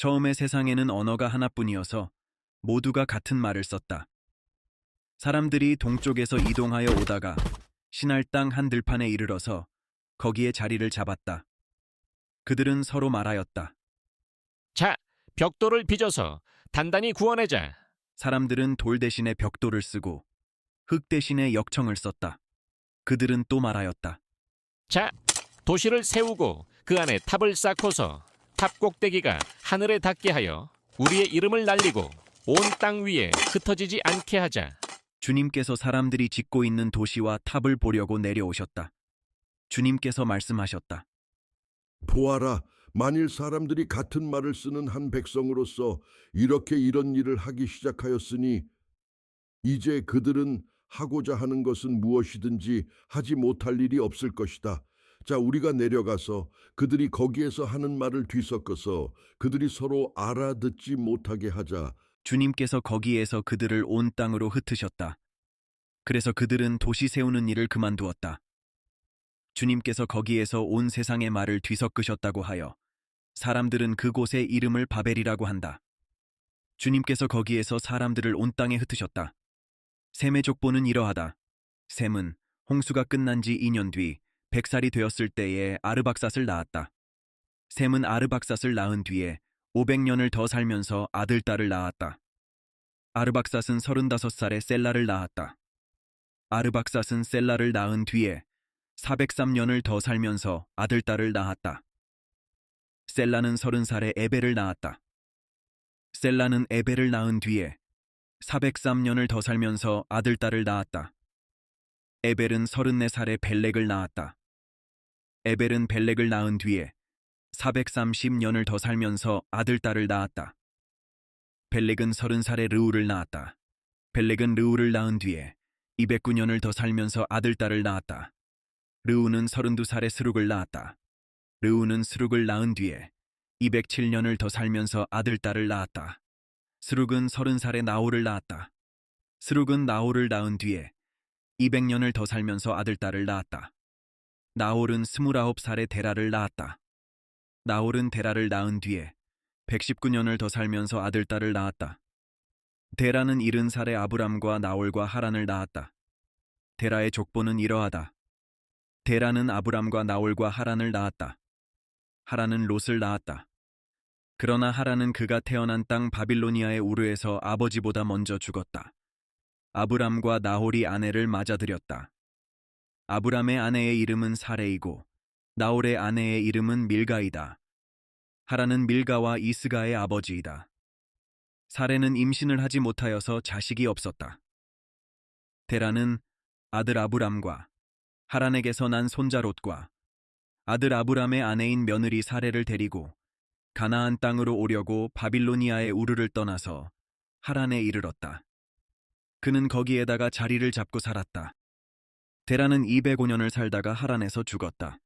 처음에 세상에는 언어가 하나뿐이어서 모두가 같은 말을 썼다. 사람들이 동쪽에서 이동하여 오다가 신할 땅 한 들판에 이르러서 거기에 자리를 잡았다. 그들은 서로 말하였다. 자, 벽돌을 빚어서 단단히 구워내자. 사람들은 돌 대신에 벽돌을 쓰고 흙 대신에 역청을 썼다. 그들은 또 말하였다. 자, 도시를 세우고 그 안에 탑을 쌓고서 탑 꼭대기가 하늘에 닿게 하여 우리의 이름을 날리고 온 땅 위에 흩어지지 않게 하자. 주님께서 사람들이 짓고 있는 도시와 탑을 보려고 내려오셨다. 주님께서 말씀하셨다. 보아라, 만일 사람들이 같은 말을 쓰는 한 백성으로서 이렇게 이런 일을 하기 시작하였으니 이제 그들은 하고자 하는 것은 무엇이든지 하지 못할 일이 없을 것이다. 자, 우리가 내려가서 그들이 거기에서 하는 말을 뒤섞어서 그들이 서로 알아듣지 못하게 하자. 주님께서 거기에서 그들을 온 땅으로 흩으셨다. 그래서 그들은 도시 세우는 일을 그만두었다. 주님께서 거기에서 온 세상의 말을 뒤섞으셨다고 하여 사람들은 그곳의 이름을 바벨이라고 한다. 주님께서 거기에서 사람들을 온 땅에 흩으셨다. 셈의 족보는 이러하다. 셈은 홍수가 끝난 지 2년 뒤 100살이 되었을 때에 아르박삿을 낳았다. 셈은 아르박삿을 낳은 뒤에 500년을 더 살면서 아들, 딸을 낳았다. 아르박삿은 35살에 셀라를 낳았다. 아르박삿은 셀라를 낳은 뒤에 403년을 더 살면서 아들, 딸을 낳았다. 셀라는 30살에 에벨을 낳았다. 셀라는 에벨을 낳은 뒤에 403년을 더 살면서 아들, 딸을 낳았다. 에벨은 34살에 벨렉을 낳았다. 에벨은 벨렉을 낳은 뒤에 430년을 더 살면서 아들, 딸을 낳았다. 벨렉은 30살에 르우를 낳았다. 벨렉은 르우를 낳은 뒤에 209년을 더 살면서 아들, 딸을 낳았다. 르우는 32살에 스룩을 낳았다. 르우는 스룩을 낳은 뒤에 207년을 더 살면서 아들, 딸을 낳았다. 스룩은 30살에 나홀을 낳았다. 스룩은 나홀을 낳은 뒤에 200년을 더 살면서 아들, 딸을 낳았다. 나홀은 29살에 데라를 낳았다. 나홀은 데라를 낳은 뒤에 119년을 더 살면서 아들, 딸을 낳았다. 데라는 70살에 아브람과 나홀과 하란을 낳았다. 데라의 족보는 이러하다. 데라는 아브람과 나홀과 하란을 낳았다. 하란은 롯을 낳았다. 그러나 하란은 그가 태어난 땅 바빌로니아의 우르에서 아버지보다 먼저 죽었다. 아브람과 나홀이 아내를 맞아들였다. 아브람의 아내의 이름은 사레이고 나홀의 아내의 이름은 밀가이다. 하란은 밀가와 이스가의 아버지이다. 사레는 임신을 하지 못하여서 자식이 없었다. 데라는 아들 아브람과 하란에게서 난 손자 롯과 아들 아브람의 아내인 며느리 사레를 데리고 가나안 땅으로 오려고 바빌로니아의 우르를 떠나서 하란에 이르렀다. 그는 거기에다가 자리를 잡고 살았다. 데라는 205년을 살다가 하란에서 죽었다.